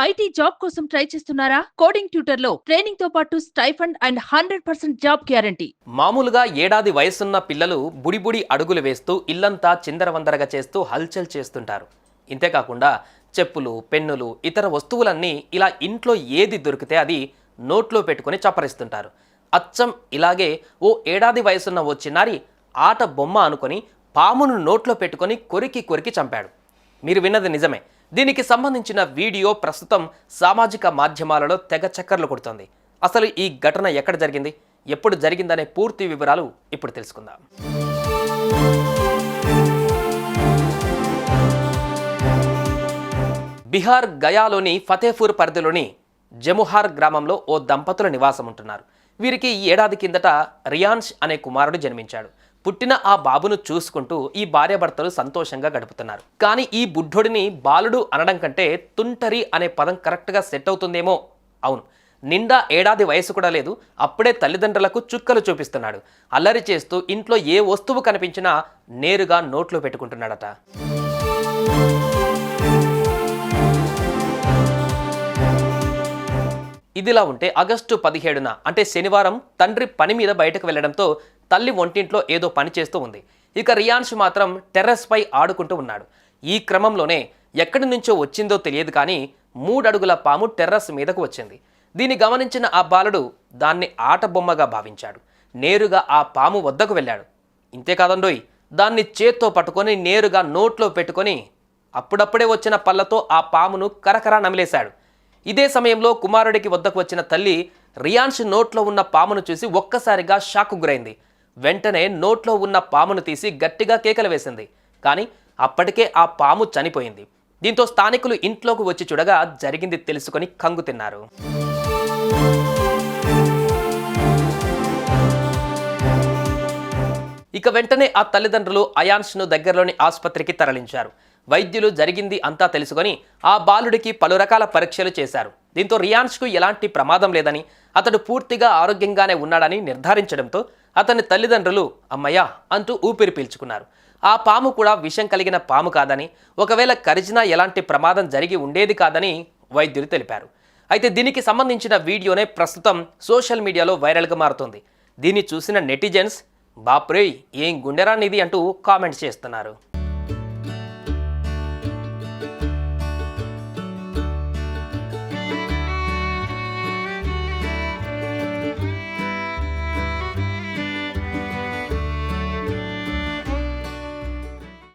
IT job కోసం try చేస్తున్నారా? Coding ట్యూటర్లో ట్రైనింగ్తో పాటు stipend and hundred percent job guarantee. మామూలుగా ఏడాది వయసున్న పిల్లలు బుడిబుడి అడుగులు వేస్తూ ఇల్లంతా చిందరవందరగా చేస్తూ హల్చల్ చేస్తుంటారు. ఇంతేకాకుండా చెప్పులు పెన్నులు ఇతర వస్తువులన్నీ ఇలా ఇంట్లో ఏది దొరికితే అది నోట్లో పెట్టుకొని చప్పరిస్తుంటారు. అచ్చం ఇలాగే ఓ ఏడాది వయసున్న ఓ చిన్నారి ఆట బొమ్మ అనుకొని పామును నోట్లో పెట్టుకొని కొరికి కొరికి చంపాడు. మీరు విన్నది నిజమే. దీనికి సంబంధించిన వీడియో ప్రస్తుతం సామాజిక మాధ్యమాలలో తెగ చక్కర్లు కొడుతోంది. అసలు ఈ ఘటన ఎక్కడ జరిగింది? ఎప్పుడు జరిగిందనే పూర్తి వివరాలు ఇప్పుడు తెలుసుకుందాం. బీహార్ గయాలోని ఫతేపూర్ పరిధిలోని జముహార్ గ్రామంలో ఓ దంపతుల నివాసం ఉంటున్నారు వీరికి ఈ ఏడాది కిందట రియాన్ష్ అనే కుమారుడు జన్మించాడు. పుట్టిన ఆ బాబును చూసుకుంటూ ఈ భార్యాభర్తలు సంతోషంగా గడుపుతున్నారు. కానీ ఈ బుద్ధుడిని బాలుడు అనడం కంటే తుంటరి అనే పదం కరెక్ట్గా సెట్ అవుతుందేమో? అవును. నిండా ఏడాది వయసు కూడా లేదు. అప్పుడే తల్లిదండ్రులకు చుక్కలు చూపిస్తున్నాడు. అల్లరి చేస్తూ ఇంట్లో ఏ వస్తువు కనిపించినా నేరుగా నోట్లో పెట్టుకుంటున్నాడట. ఇదిలా ఉంటే ఆగస్టు పదిహేడున అంటే శనివారం తండ్రి పని మీద బయటకు వెళ్ళడంతో తల్లి ఒంటింట్లో ఏదో పని చేస్తూ ఉంది. ఇక రియాన్ష్ మాత్రం టెర్రస్పై ఆడుకుంటూ ఉన్నాడు. ఈ క్రమంలోనే ఎక్కడి నుంచో వచ్చిందో తెలియదు కానీ మూడడుగుల పాము టెర్రస్ మీదకు వచ్చింది. దీన్ని గమనించిన ఆ బాలుడు దాన్ని ఆటబొమ్మగా భావించాడు. నేరుగా ఆ పాము వద్దకు వెళ్ళాడు. ఇంతేకాదండోయ్ దాన్ని చేత్తో పట్టుకొని నేరుగా నోట్లో పెట్టుకొని అప్పుడప్పుడే వచ్చిన పళ్ళతో ఆ పామును కరకరా నమిలేశాడు. ఇదే సమయంలో కుమారుడికి వద్దకు వచ్చిన తల్లి రియాన్ష్ నోట్లో ఉన్న పామును చూసి ఒక్కసారిగా షాకు గురైంది. వెంటనే నోట్లో ఉన్న పామును తీసి గట్టిగా కేకలు వేసింది. కానీ అప్పటికే ఆ పాము చనిపోయింది. దీంతో స్థానికులు ఇంట్లోకి వచ్చి చూడగా జరిగింది తెలుసుకొని కంగు తిన్నారు. ఇక వెంటనే ఆ తల్లిదండ్రులు అయాన్స్ను దగ్గరలోని ఆసుపత్రికి తరలించారు. వైద్యులు జరిగింది అంతా తెలుసుకొని ఆ బాలుడికి పలు రకాల పరీక్షలు చేశారు. దీంతో రియాన్స్కు ఎలాంటి ప్రమాదం లేదని అతడు పూర్తిగా ఆరోగ్యంగానే ఉన్నాడని నిర్ధారించడంతో అతని తల్లిదండ్రులు అమ్మయ్యా అంటూ ఊపిరి పీల్చుకున్నారు. ఆ పాము కూడా విషం కలిగిన పాము కాదని ఒకవేళ కరిచినా ఎలాంటి ప్రమాదం జరిగి ఉండేది కాదని వైద్యులు తెలిపారు. అయితే దీనికి సంబంధించిన వీడియోనే ప్రస్తుతం సోషల్ మీడియాలో వైరల్గా మారుతుంది. దీన్ని చూసిన నెటిజన్స్ బాప్రే ఏం గుండెరానిది అంటూ కామెంట్స్ చేస్తున్నారు.